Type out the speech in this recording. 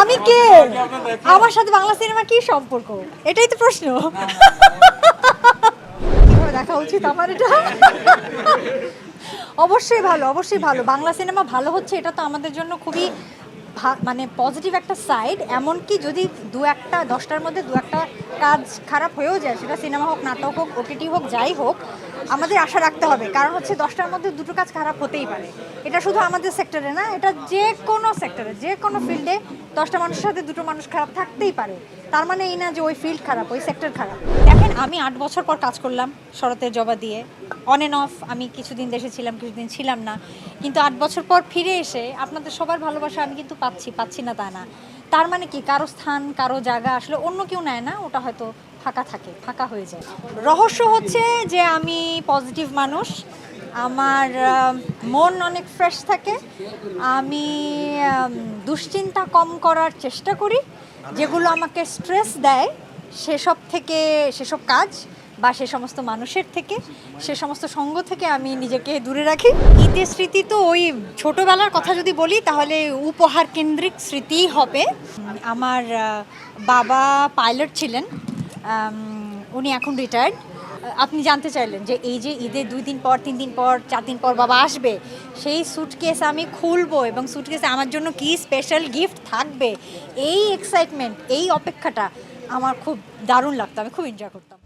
আমি কে? আমার সাথে বাংলা সিনেমা কি সম্পর্ক? এটাই তো প্রশ্ন। দেখা উচিত আমার এটা। অবশ্যই ভালো অবশ্যই ভালো। বাংলা সিনেমা ভালো হচ্ছে, এটা তো আমাদের জন্য খুবই মানে পজিটিভ একটা সাইড এমনকি যদি দু একটা, দশটার মধ্যে দু একটা কাজ খারাপ হয়েও যায়, সেটা সিনেমা হোক, নাটক হোক ওটিটি হোক, যাই হোক আমাদের আশা রাখতে হবে। কারণ হচ্ছে দশটার মধ্যে দুটো কাজ খারাপ হতেই পারে। এটা শুধু আমাদের সেক্টরে না, এটা যে কোনো সেক্টরে যে কোনো ফিল্ডে দশটা মানুষের সাথে দুটো মানুষ খারাপ থাকতেই পারে। তার মানে এই না যে ওই ফিল্ড খারাপ, ওই সেক্টর খারাপ। দেখেন, আমি আট বছর পর কাজ করলাম শরতের জবা দিয়ে। অন অ্যান্ড অফ আমি কিছুদিন দেশে ছিলাম, কিছুদিন ছিলাম না। কিন্তু আট বছর পর ফিরে এসে আপনাদের সবার ভালোবাসা আমি কিন্তু পাচ্ছি পাচ্ছি না তা না। তার মানে কি? কারও স্থান, কারও জায়গা আসলে অন্য কেউ নেয় না, ওটা হয়তো ফাঁকা থাকে, ফাঁকা হয়ে যায়। রহস্য হচ্ছে যে আমি পজিটিভ মানুষ। আমার মন অনেক ফ্রেশ থাকে। আমি দুশ্চিন্তা কম করার চেষ্টা করি, যেগুলো আমাকে স্ট্রেস দেয়, সেসব থেকে, সেসব কাজ বা সে সমস্ত মানুষের থেকে, সে সমস্ত সঙ্গ থেকে আমি নিজেকে দূরে রাখি। ঈদের স্মৃতি তো ওই ছোটোবেলার কথা যদি বলি, তাহলে উপহার কেন্দ্রিক স্মৃতিই হবে। আমার বাবা পাইলট ছিলেন। উনি এখন রিটায়ার্ড আপনি জানতে চাইলেন যে এই যে ঈদের দুই দিন পর, তিন দিন পর, চার দিন পর বাবা আসবে, সেই সুটকেস আমি খুলবো এবং সুটকেসে আমার জন্য কি স্পেশাল গিফট থাকবে? এই এক্সাইটমেন্ট এই অপেক্ষাটা আমার খুব দারুণ লাগতো, আমি খুব এনজয় করতাম।